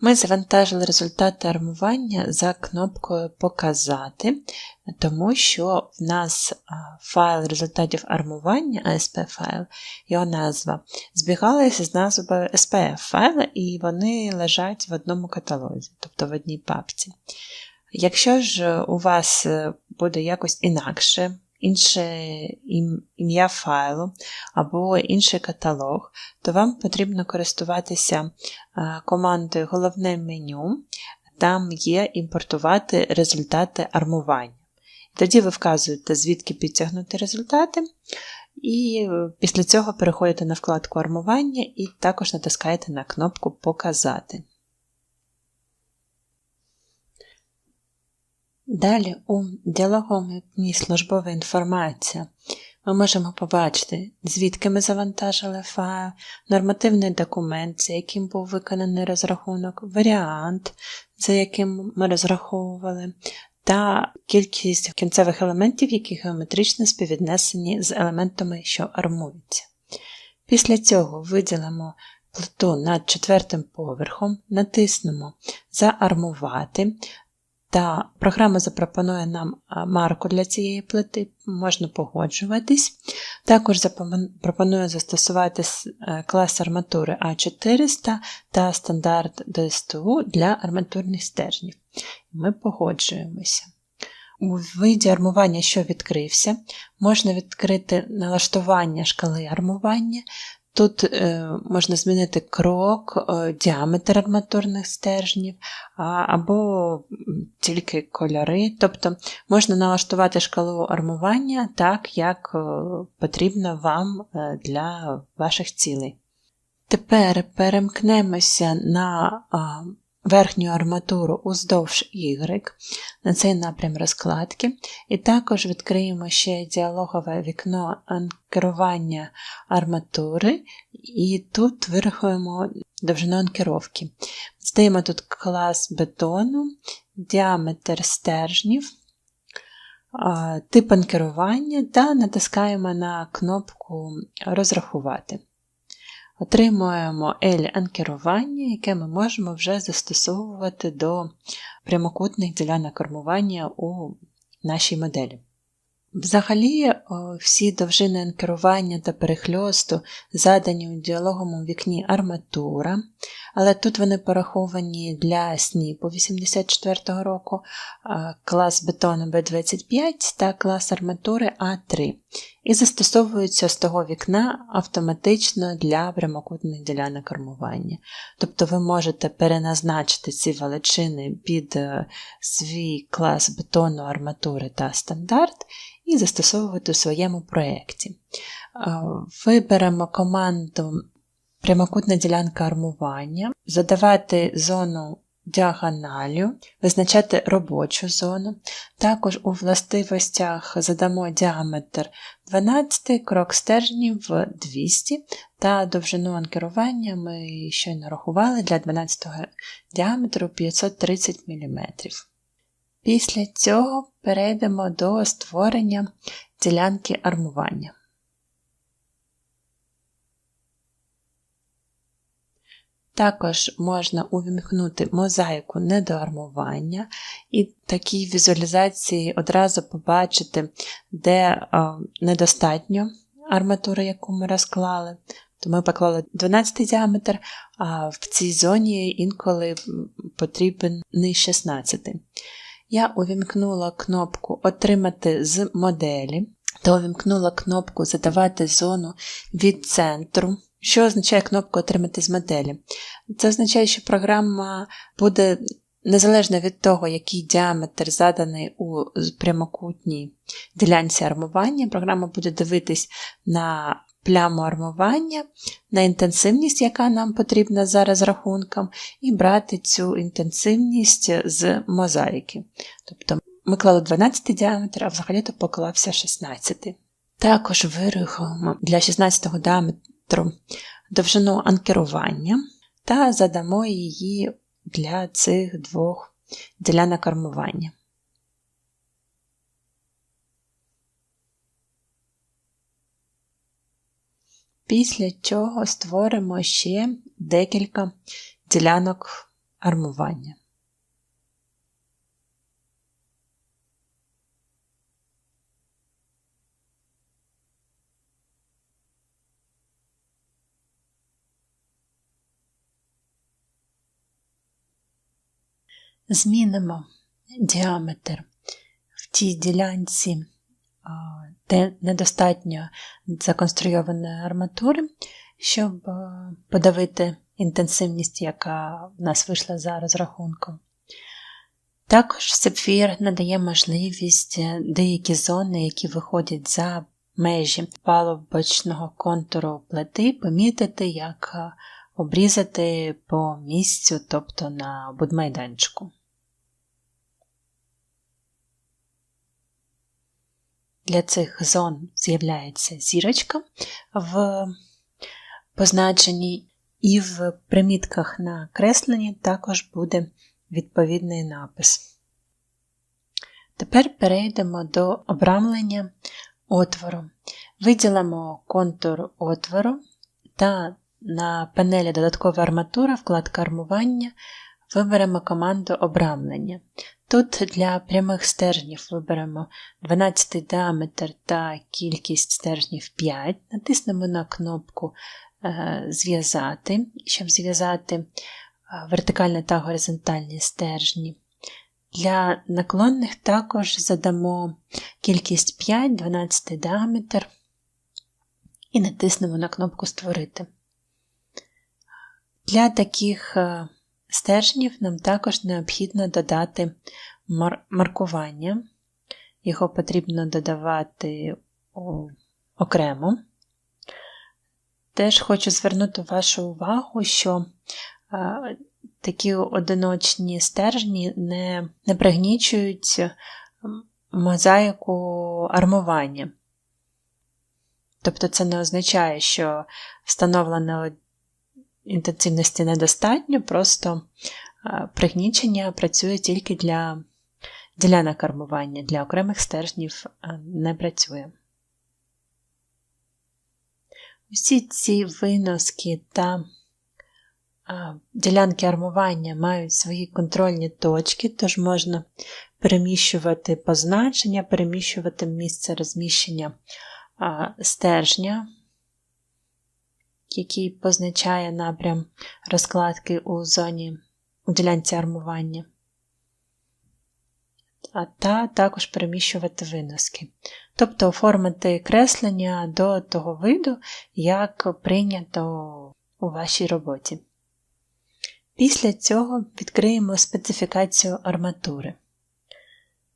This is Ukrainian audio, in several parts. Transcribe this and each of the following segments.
Ми завантажили результати армування за кнопкою Показати, тому що в нас файл результатів армування, ASP файл, його назва, збігалися з назвою SPF файла, і вони лежать в одному каталозі, тобто в одній папці. Якщо ж у вас буде якось інакше, інше ім'я файлу або інший каталог, то вам потрібно користуватися командою Головне меню, там є імпортувати результати армування. Тоді ви вказуєте, звідки підтягнути результати, і після цього переходите на вкладку армування і також натискаєте на кнопку Показати. Далі у діалоговому вікні службова інформація ми можемо побачити, звідки ми завантажили файл, нормативний документ, за яким був виконаний розрахунок, варіант, за яким ми розраховували, та кількість кінцевих елементів, які геометрично співвіднесені з елементами, що армуються. Після цього виділимо плиту над четвертим поверхом, натиснемо Заармувати, та програма запропонує нам марку для цієї плити, можна погоджуватись. Також запропонує застосувати е, клас арматури А400 та стандарт ДСТУ для арматурних стержнів. Ми погоджуємося. У виді армування, що відкрився, можна відкрити налаштування шкали армування Тут е, можна змінити крок, е, діаметр арматурних стержнів або тільки кольори. Тобто можна налаштувати шкалу армування так, як е, потрібно вам для ваших цілей. Тепер перемкнемося на верхню арматуру уздовж Y на цей напрям розкладки, і також відкриємо ще діалогове вікно анкерування арматури, і тут вирахуємо довжину анкеровки. Здаємо тут клас бетону, діаметр стержнів, тип анкерування та натискаємо на кнопку Розрахувати. Отримуємо L-анкерування, яке ми можемо вже застосовувати до прямокутних ділянок кормування у нашій моделі. Взагалі, всі довжини анкерування та перехльосту задані у діалоговому вікні арматура, але тут вони пораховані для СНІПу 84 року, клас бетону B25 та клас арматури А3, і застосовуються з того вікна автоматично для прямокутних ділянок армування. Тобто ви можете переназначити ці величини під е, свій клас бетону, арматури та стандарт і застосовувати у своєму проєкті. Виберемо команду прямокутна ділянка армування, задавати зону діагоналю, визначати робочу зону. Також у властивостях задамо діаметр 12, крок стержнів 200 та довжину анкерування ми щойно рахували для 12 діаметру 530 мм. Після цього перейдемо до створення ділянки армування. Також можна увімкнути мозаїку недоармування, і такій візуалізації одразу побачити, де недостатньо арматури, яку ми розклали. То ми поклали 12 діаметр, а в цій зоні інколи потрібен 16. Я увімкнула кнопку Отримати з моделі та увімкнула кнопку Задавати зону від центру. Що означає кнопку Отримати з моделі? Це означає, що програма буде незалежно від того, який діаметр заданий у прямокутній ділянці армування, програма буде дивитись на пляму армування, на інтенсивність, яка нам потрібна за розрахунком, і брати цю інтенсивність з мозаїки. Тобто ми клали 12 діаметр, а взагалі-то поклався 16. Також вирахуємо для 16-го діаметру довжину анкерування та задамо її для цих двох ділянок армування. Після чого створимо ще декілька ділянок армування. Змінимо діаметр в тій ділянці, де недостатньо законструйованої арматури, щоб подавити інтенсивність, яка в нас вийшла за розрахунком. Також сапфір надає можливість деякі зони, які виходять за межі палубочного контуру плити, помітити, як обрізати по місцю, тобто на будмайданчику. Для цих зон з'являється зірочка в позначенні, і в примітках на кресленні також буде відповідний напис. Тепер перейдемо до обрамлення отвору. Виділимо контур отвору та на панелі додаткова арматура, вкладка армування, виберемо команду обрамлення. Тут для прямих стержнів виберемо 12 діаметр та кількість стержнів 5, натиснемо на кнопку е, Зв'язати, щоб зв'язати е, вертикальні та горизонтальні стержні. Для наклонних також задамо кількість 5, 12 діаметр і натиснемо на кнопку Створити. Для таких е, стержнів нам також необхідно додати маркування. Його потрібно додавати окремо. Теж хочу звернути вашу увагу, що е, такі одиночні стержні не не пригнічують мозаїку армування. Тобто це не означає, що встановлено інтенсивності недостатньо, просто пригнічення працює тільки для ділянок кармування, для окремих стержнів не працює. Усі ці виноски та ділянки армування мають свої контрольні точки, тож можна переміщувати позначення, переміщувати місце розміщення стержня який позначає напрям розкладки у зоні у ділянці армування, а та також переміщувати виноски. Тобто оформити креслення до того виду, як прийнято у вашій роботі. Після цього відкриємо специфікацію арматури.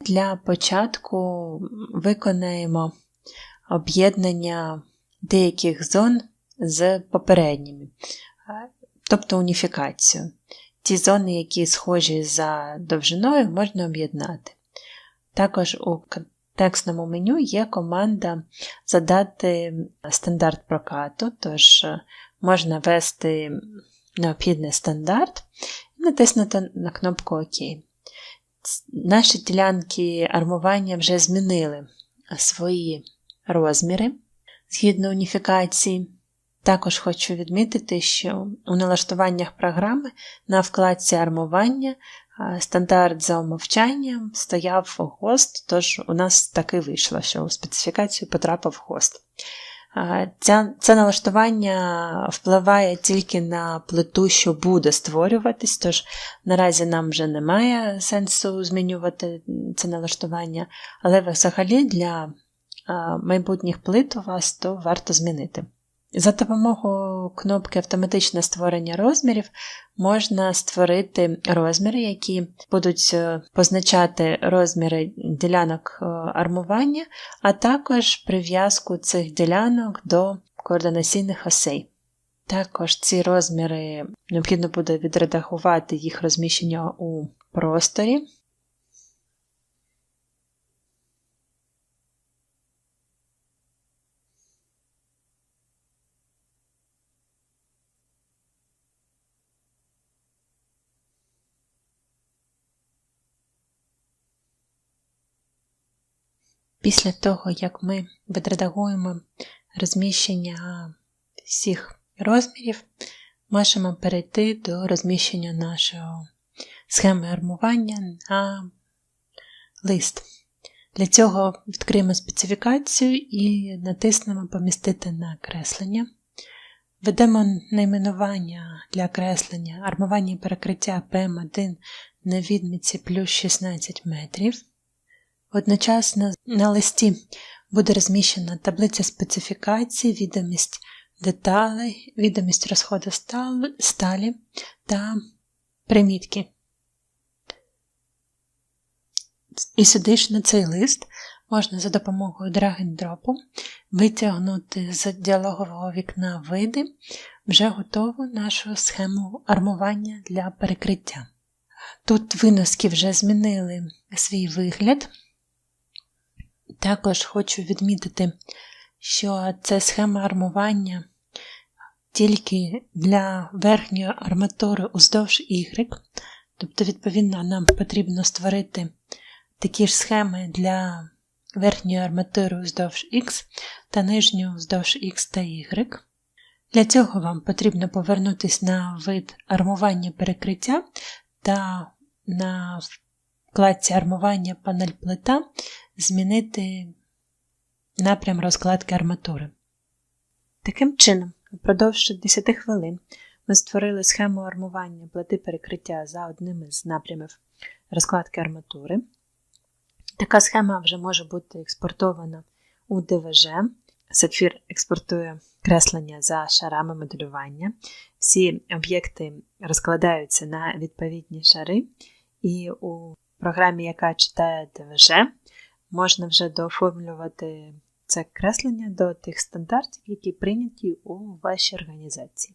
Для початку виконаємо об'єднання деяких зон з попередніми, тобто уніфікацію. Ті зони, які схожі за довжиною, можна об'єднати. Також у текстному меню є команда задати стандарт прокату, тож е, можна ввести необхідний стандарт і натиснути на кнопку ОК. Наші ділянки армування вже змінили свої розміри згідно уніфікації. Також хочу відмітити, що у налаштуваннях програми на вкладці армування стандарт за умовчанням стояв хост, тож у нас таки вийшло, що у специфікацію потрапив хост. Це, це налаштування впливає тільки на плиту, що буде створюватись, тож наразі нам вже немає сенсу змінювати це налаштування, але взагалі для майбутніх плит у вас то варто змінити. За допомогою кнопки Автоматичне створення розмірів можна створити розміри, які будуть е, позначати розміри ділянок е, армування, а також прив'язку цих ділянок до координаційних осей. Також ці розміри необхідно буде відредагувати їх розміщення у просторі. Після того, як ми відредагуємо розміщення всіх розмірів, можемо перейти до розміщення нашого схеми армування на лист. Для цього відкриємо специфікацію і натиснемо Помістити на креслення. Ведемо найменування для креслення армування і перекриття ПМ1 на відмітці плюс 16 метрів. Одночасно на листі буде розміщена таблиця специфікації, відомість деталей, відомість розходу сталі та примітки. І сюди ж на цей лист можна за допомогою драг-н-дропу витягнути з діалогового вікна види вже готову нашу схему армування для перекриття. Тут виноски вже змінили свій вигляд. Також хочу відмітити, що це схема армування тільки для верхньої арматури уздовж Y, тобто, відповідно, нам потрібно створити такі ж схеми для верхньої арматури вздовж X та нижню вздовж X та Y. Для цього вам потрібно повернутися на вид армування перекриття та на вкладці армування панель плита змінити напрям розкладки арматури. Таким чином, впродовж 10 хвилин ми створили схему армування плити перекриття за одним із напрямів розкладки арматури. Така схема вже може бути експортована у ДВЖ. Сапфір експортує креслення за шарами моделювання. Всі об'єкти розкладаються на відповідні шари, і у програмі, яка читає ДВЖ, можна вже дооформлювати це креслення до тих стандартів, які прийняті у вашій організації.